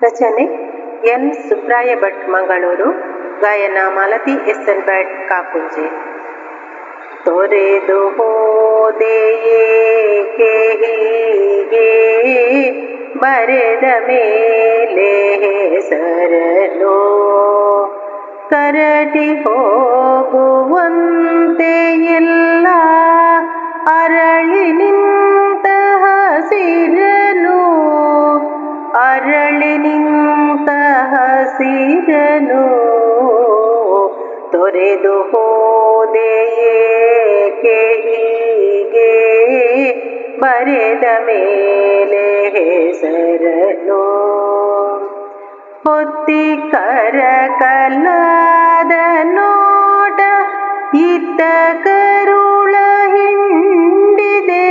ರಚನೆ ಎನ್ ಸುಬ್ರಾಯ ಭಟ್ ಮಂಗಳೂರು ಗಾಯನ Malathi S N Bhat Kakunje ತೊರೆದು ಹೋದೆಯೇಕೆ ಹೀಗೆ ಬರೆದ ಮೇಲೆ ಹೆಸರನು ಕರಟಿ ಹೋಗುವಂತೆ ಅರಳಿ ನಿಂತ ಹಸಿರನು ತೊರೆದು ಹೋದೆಯೇಕೆ ಹೀಗೆ ಬರೆದ ಮೇಲೆ ಹೆಸರನು ಹೊತ್ತಿ ಕರಕಲಾದ ನೋಟ ಇತ್ತ ಕರುಳ ಹಿಂಡಿದೆ.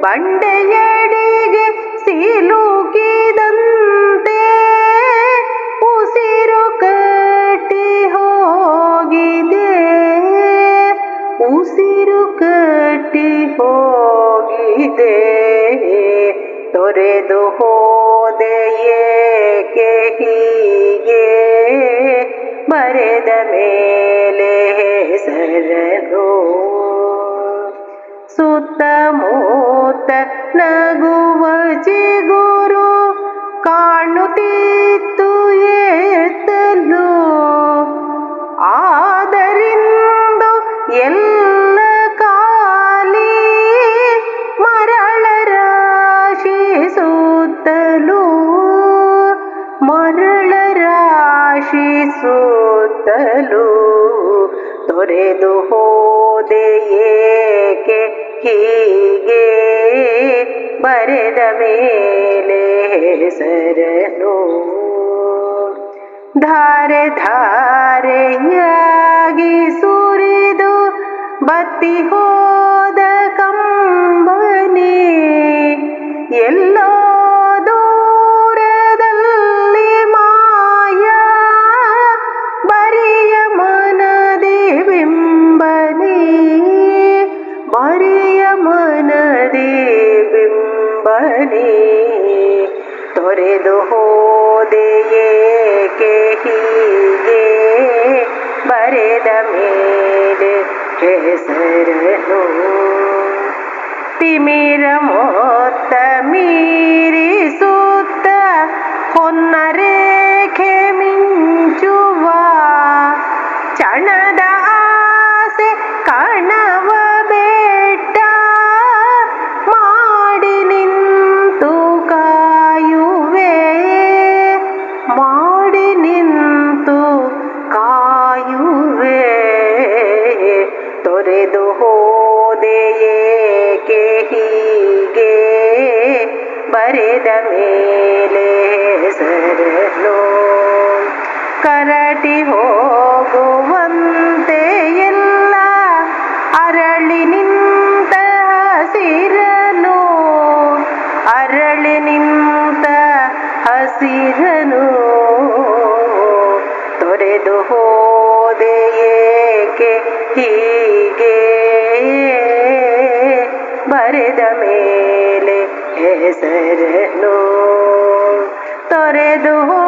ಬಂಡೆಯಡಿಗೆ ಸಿಲುಕಿದಂತೆ ಉಸಿರು ಕಟ್ಟಿ ಹೋಗಿದೆ. ತೊರೆದು ಹೋದೆಯೇಕೆ ಹೀಗೆ? ಬರೆದ ಮೇಲೆ ಹೆಸರನು ಸುತ್ತಮುತ್ತ ನಗುವ ಚಿಗುರು ಕಾಣುತ್ತಿತ್ತು ಎತ್ತಲು ರಾಶಿ ತೊರೆದು ತೊರೆದು ಏಕೆ? ಹೀಗೆ ಬರೆದ ಮೇಲೆ ಹೆಸರನು ಧಾರೆ ಧಾರೆಯಾಗಿ ಸುರಿದು ಬತ್ತಿ ಹೋದ ಬಿಂಬನಿ ತೊರೆದು ಹೋದೆಯೇಕೆ ಹೀಗೆ ಬರೆದ ಮೇಲೆ ಹೆಸರನು ತಿಮಿರ ಮೊತ್ತ ಮೀರಿಸುತ್ತ ಹೊನ್ನರೇಖೆ ಮಿಂಚುವ ಬರೆದ ಮೇಲೆ ಸರಲು ಕರಟಿ ಹೋಗುವಂತೆ ಎಲ್ಲ ಅರಳಿ ನಿಂತ ಹಸಿರನು. ಅರಳಿ ನಿಂತ ಹಸಿರನು. ತೊರೆದು ಹೋದೆಯೇಕೆ ಹೀಗೆ? ಬರೆದ ಮೇಲೆ ಹೆಸರನು ತೊರೆದು ಹೋ